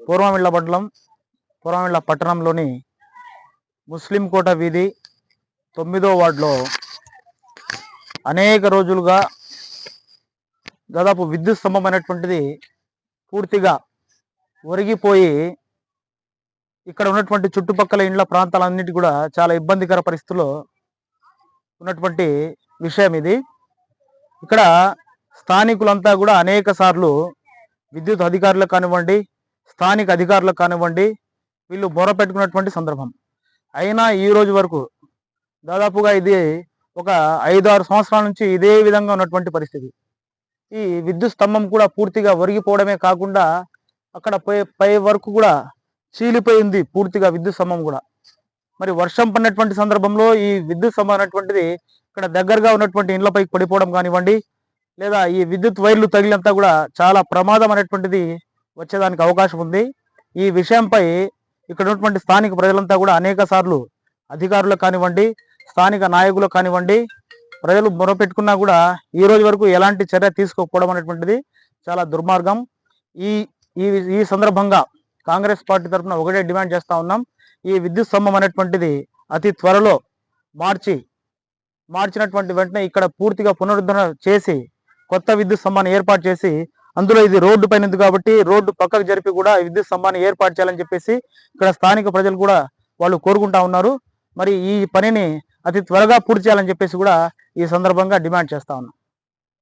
పూర్వమిళ్ళ మండలం పూర్వమిళ్ళ పట్టణంలోని ముస్లిం కోట వీధి తొమ్మిదో వార్డులో అనేక రోజులుగా దాదాపు విద్యుత్ స్తంభం అనేటువంటిది పూర్తిగా ఒరిగిపోయి ఇక్కడ ఉన్నటువంటి చుట్టుపక్కల ఇండ్ల ప్రాంతాలన్నిటి కూడా చాలా ఇబ్బందికర పరిస్థితుల్లో ఉన్నటువంటి విషయం ఇది. ఇక్కడ స్థానికులంతా కూడా అనేక సార్లు విద్యుత్ అధికారులకు కానివ్వండి స్థానిక అధికారులకు కానివ్వండి వీళ్ళు బొర పెట్టుకున్నటువంటి సందర్భం. అయినా ఈ రోజు వరకు దాదాపుగా ఇది ఒక ఐదు ఆరు సంవత్సరాల నుంచి ఇదే విధంగా ఉన్నటువంటి పరిస్థితి. ఈ విద్యుత్ స్తంభం కూడా పూర్తిగా ఒరిగిపోవడమే కాకుండా అక్కడ పై పై వరకు కూడా చీలిపోయింది పూర్తిగా విద్యుత్ స్తంభం కూడా. మరి వర్షం పడినటువంటి సందర్భంలో ఈ విద్యుత్ స్తంభం అనేటువంటిది ఇక్కడ దగ్గరగా ఉన్నటువంటి ఇండ్లపైకి పడిపోవడం కానివ్వండి లేదా ఈ విద్యుత్ వైర్లు తగిలినంతా కూడా చాలా ప్రమాదం అనేటువంటిది వచ్చేదానికి అవకాశం ఉంది. ఈ విషయంపై ఇక్కడ ఉన్నటువంటి స్థానిక ప్రజలంతా కూడా అనేక సార్లు అధికారులకు కానివ్వండి స్థానిక నాయకులకు కానివ్వండి ప్రజలు మొరపెట్టుకున్నా కూడా ఈ రోజు వరకు ఎలాంటి చర్య తీసుకోకపోవడం అనేటువంటిది చాలా దుర్మార్గం. ఈ ఈ ఈ సందర్భంగా కాంగ్రెస్ పార్టీ తరఫున ఒకటే డిమాండ్ చేస్తూ ఉన్నాం. ఈ విద్యుత్ స్తంభం అనేటువంటిది అతి త్వరలో మార్చి మార్చినటువంటి వెంటనే ఇక్కడ పూర్తిగా పునరుద్ధరణ చేసి కొత్త విద్యుత్ స్తంభాన్ని ఏర్పాటు చేసి అందులో ఇది రోడ్డు పైన ఉంది కాబట్టి రోడ్డు పక్కకు జరిపి కూడా విద్యుత్ స్తంభాన్ని ఏర్పాటు చేయాలని చెప్పేసి ఇక్కడ స్థానిక ప్రజలు కూడా వాళ్ళు కోరుకుంటా ఉన్నారు. మరి ఈ పనిని అతి త్వరగా పూర్తి చేయాలని చెప్పేసి కూడా ఈ సందర్భంగా డిమాండ్ చేస్తా ఉన్నాం.